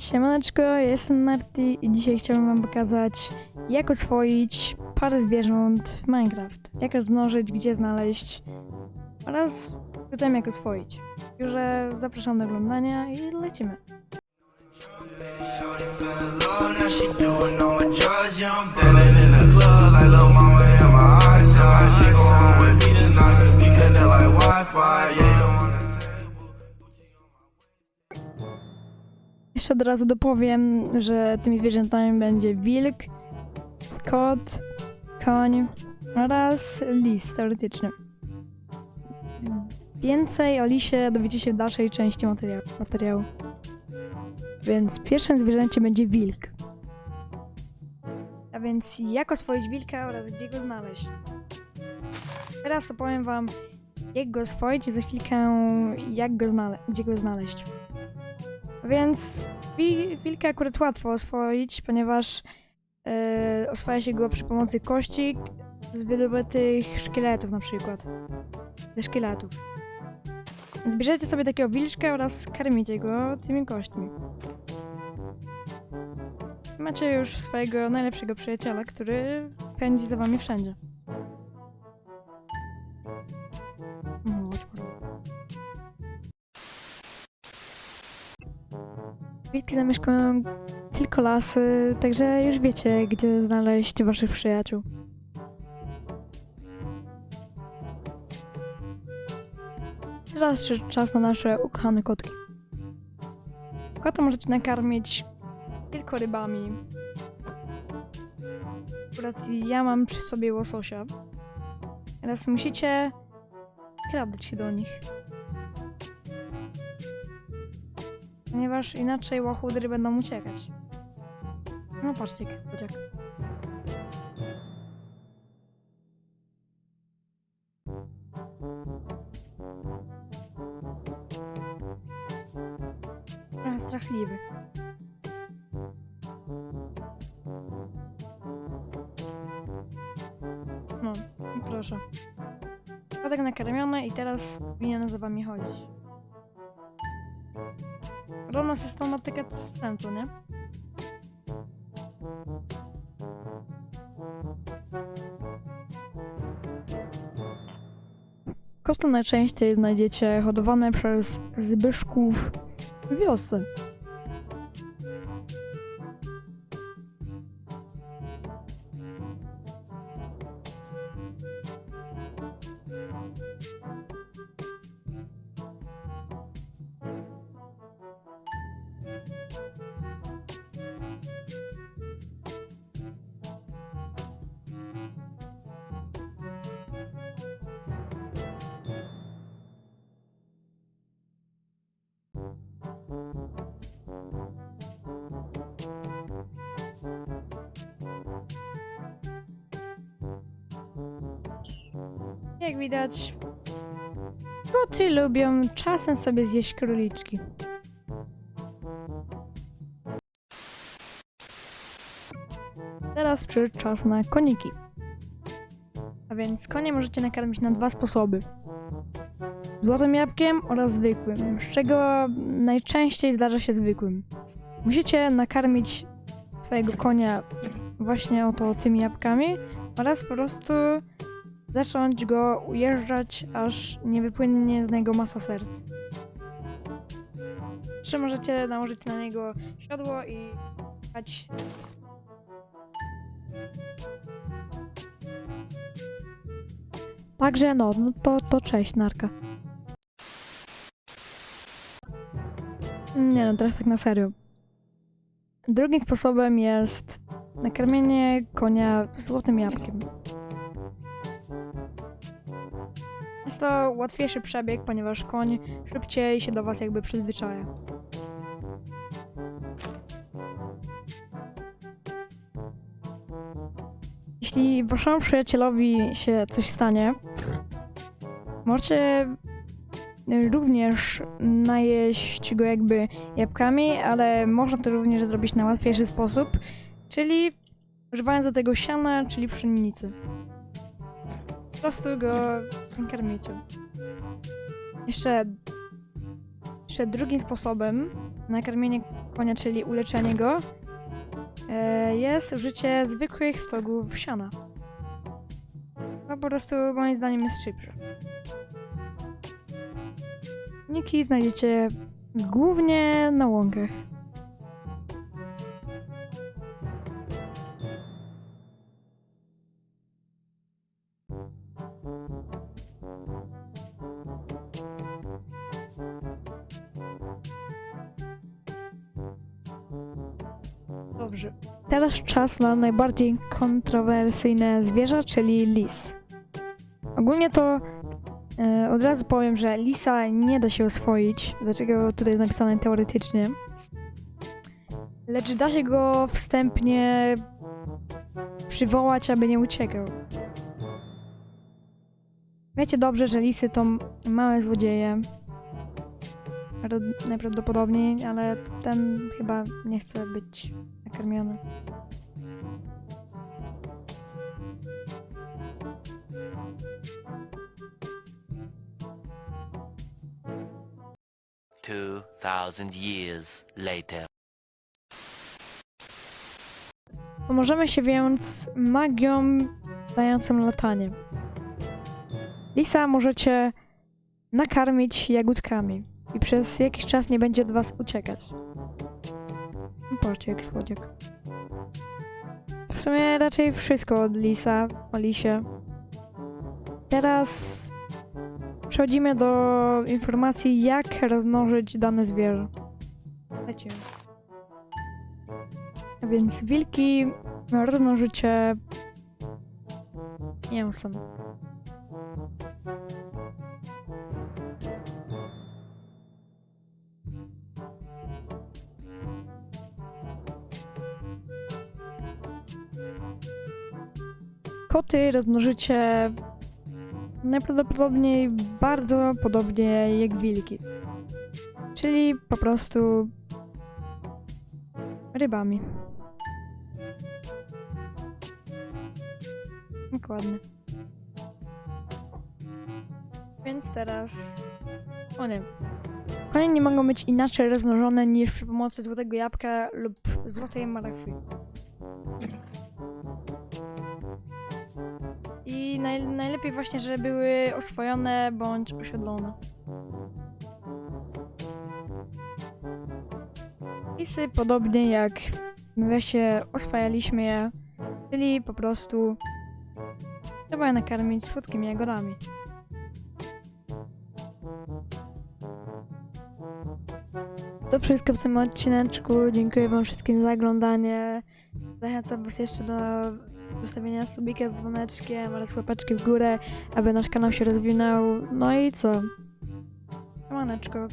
Siemaneczko, ja jestem Narty i dzisiaj chciałbym wam pokazać jak oswoić parę zwierząt w Minecraft. Jak rozmnożyć, gdzie znaleźć oraz potem jak oswoić. Także zapraszam do oglądania i lecimy. Od razu dopowiem, że tymi zwierzętami będzie wilk, kot, koń oraz lis teoretyczny. Więcej o lisie dowiecie się w dalszej części materiału. materiału. Więc pierwszym zwierzęciem będzie wilk. A więc jak oswoić wilka oraz gdzie go znaleźć. Teraz opowiem wam jak go oswoić i za chwilkę jak go znale- gdzie go znaleźć. Więc wi- wilka akurat łatwo oswoić, ponieważ e, oswaja się go przy pomocy kości z wydobytych szkieletów na przykład. Ze szkieletów. Więc bierzecie sobie takiego wilczka oraz karmicie go tymi kośćmi. Macie już swojego najlepszego przyjaciela, który pędzi za wami wszędzie. Wilki zamieszkują tylko lasy, także już wiecie, gdzie znaleźć waszych przyjaciół. Teraz czas na nasze ukochane kotki. Kota możecie nakarmić tylko rybami. Akurat ja mam przy sobie łososia. Teraz musicie kradać się do nich. Ponieważ inaczej łachudry będą uciekać. No patrzcie, jaki spodziak. Trochę strachliwy. No, proszę. Kotek nakarmiony i teraz powinien za wami chodzić. Roma systematyka to sprzętu, nie? Koty najczęściej znajdziecie hodowane przez Zbyszków w wiosce. Jak widać, koty lubią czasem sobie zjeść króliczki. Teraz przyszedł czas na koniki. A więc konie możecie nakarmić na dwa sposoby. Złotym jabłkiem oraz zwykłym, z czego najczęściej zdarza się zwykłym. Musicie nakarmić swojego konia właśnie oto tymi jabłkami oraz po prostu zacząć go ujeżdżać, aż nie wypłynie z niego masa serc. Czy możecie nałożyć na niego siodło i jechać. Także no, no to, to cześć, narka. Nie no, teraz tak na serio. Drugim sposobem jest nakarmienie konia złotym jabłkiem. To łatwiejszy przebieg, ponieważ koń szybciej się do was jakby przyzwyczaja. Jeśli waszemu przyjacielowi się coś stanie, możecie również najeść go jakby jabłkami, ale można to również zrobić na łatwiejszy sposób, czyli używając do tego siana, czyli pszenicy. Po prostu go karmicie. Jeszcze Jeszcze drugim sposobem na karmienie konia, czyli uleczenie go, e, jest użycie zwykłych stogów siana. To po prostu moim zdaniem jest szybsze. Niki znajdziecie głównie na łąkach. Dobrze. Teraz czas na najbardziej kontrowersyjne zwierzę, czyli lis. Ogólnie to e, od razu powiem, że lisa nie da się oswoić, dlaczego tutaj jest napisane teoretycznie. Lecz da się go wstępnie przywołać, aby nie uciekał. Wiecie dobrze, że lisy to małe złodzieje. Najprawdopodobniej, ale ten chyba nie chce być nakarmiony. Two thousand years later. Pomożemy się więc magią dającą latanie. Lisa możecie nakarmić jagódkami i przez jakiś czas nie będzie od was uciekać. Patrzcie, jak słodziak. W sumie raczej wszystko od Lisa, o Lisie. Teraz przechodzimy do informacji, jak rozmnożyć dane zwierzę. Lecimy. A więc wilki rozmnożycie mięsem. Koty rozmnożycie najprawdopodobniej bardzo podobnie jak wilki. Czyli po prostu rybami. Dokładnie. Więc teraz. O nie. Konie nie mogą być inaczej rozmnożone niż przy pomocy złotego jabłka lub złotej marachwy. Naj, najlepiej właśnie, żeby były oswojone bądź osiedlone. Lisy podobnie jak w nawiasie oswajaliśmy je, czyli po prostu trzeba je nakarmić słodkimi jagodami. To wszystko w tym odcineczku. Dziękuję wam wszystkim za oglądanie. Zachęcam was jeszcze do zostawienia subika z dzwoneczkiem oraz łapeczki w górę, aby nasz kanał się rozwinął. No i co? Siemaneczko.